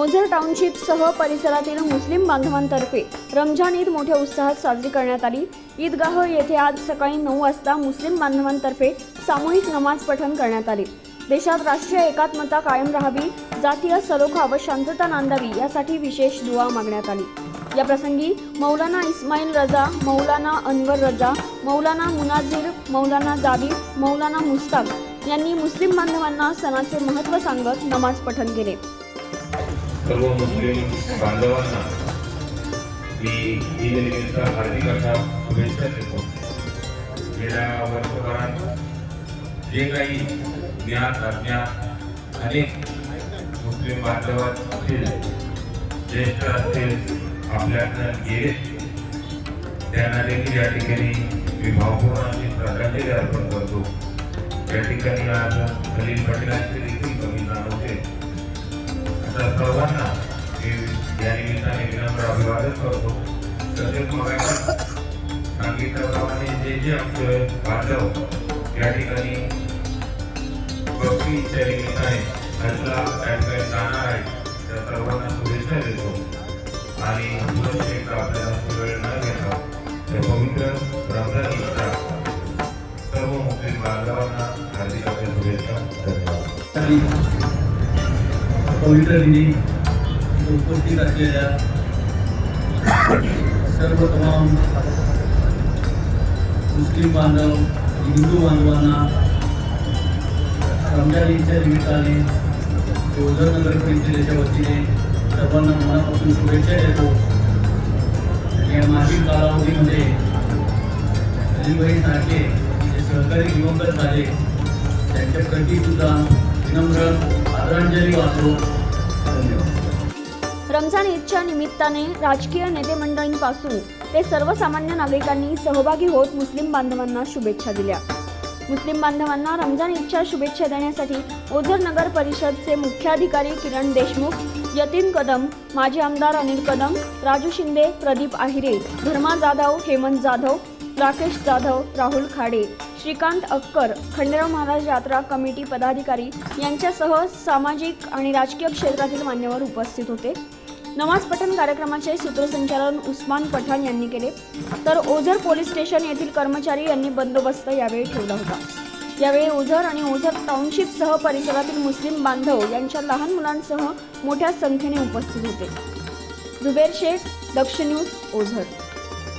ओझर टाउनशिपसह परिसरातील मुस्लिम बांधवांतर्फे रमजान ईद मोठ्या उत्साहात साजरी करण्यात आली. ईदगाह येथे आज सकाळी नऊ वाजता मुस्लिम बांधवांतर्फे सामूहिक नमाज पठण करण्यात आले. देशात राष्ट्रीय एकात्मता कायम राहावी जातीय सलोखा व शांतता नांदावी यासाठी विशेष दुवा मागण्यात आली. या प्रसंगी मौलाना इस्माईल रजा मौलाना अनवर रजा मौलाना मुनाझीर मौलाना जाबीर मौलाना मुस्ताक यांनी मुस्लिम बांधवांना सणाचे महत्त्व सांगत नमाज पठण केले. सर्व मुस्लिम बांधवांना मी ईद हार्दिक अशा शुभेच्छा देतो. गेल्या वर्षभरात जे काही ज्ञात अज्ञात अनेक मुस्लिम बांधव असतील, ज्येष्ठ असतील आपल्याकडनं गेले त्यांना देखील या ठिकाणी मी श्रद्धांजली अर्पण करतो. या ठिकाणी आज खलील पटेलांचे देखील कमी जाणवते सर्वांना मी या निमित्ताने विनम्र अभिवादन करतो. तसेच मग सांगितल्याप्रमाणे जे जे आमचे बांधव या ठिकाणी भक्तीच्या निमित्ताने हजला त्या जाणार आहे त्या सर्वांना शुभेच्छा देतो. आणि सुरक्षित आपल्याला वेळ न घेता त्या पवित्र रमजान ईदच्या सर्व मुस्लिम बांधवांना हार्दिक आपल्या शुभेच्छा धन्यवाद. आणि पवित्र दिनी उपस्थित असलेल्या सर्व तमाम मुस्लिम बांधव हिंदू बांधवांना रमजान ईदच्या निमित्ताने ओझर नगर परिषदेच्या वतीने सर्वांना मनापासून शुभेच्छा देतो. या मागील कालावधीमध्ये अलीबाई सारखे जे सहकारी दिवंगत झाले. त्यांच्या प्रती विनम्र आदरांजली वाहतो. रमजान ईदच्या निमित्ताने राजकीय नेते मंडळींपासून ते सर्वसामान्य नागरिकांनी सहभागी होत मुस्लिम बांधवांना शुभेच्छा दिल्या. मुस्लिम बांधवांना रमजान ईदच्या शुभेच्छा देण्यासाठी ओझर नगर परिषदचे मुख्याधिकारी किरण देशमुख यतीन कदम माजी आमदार अनिल कदम राजू शिंदे प्रदीप आहिरे धर्मा जाधव हेमंत जाधव राकेश जाधव राहुल खाडे श्रीकांत अक्कर खंडेराव महाराज यात्रा कमिटी पदाधिकारी यांच्यासह सामाजिक आणि राजकीय क्षेत्रातील मान्यवर उपस्थित होते. नमाज पठण कार्यक्रमाचे सूत्रसंचालन उस्मान पठाण यांनी केले. तर ओझर पोलीस स्टेशन येथील कर्मचारी यांनी बंदोबस्त यावेळी ठेवला होता. यावेळी ओझर आणि ओझर टाउनशिपसह परिसरातील मुस्लिम बांधव यांच्या लहान मुलांसह मोठ्या संख्येने उपस्थित होते. झुबेर शेख दक्ष न्यूज ओझर.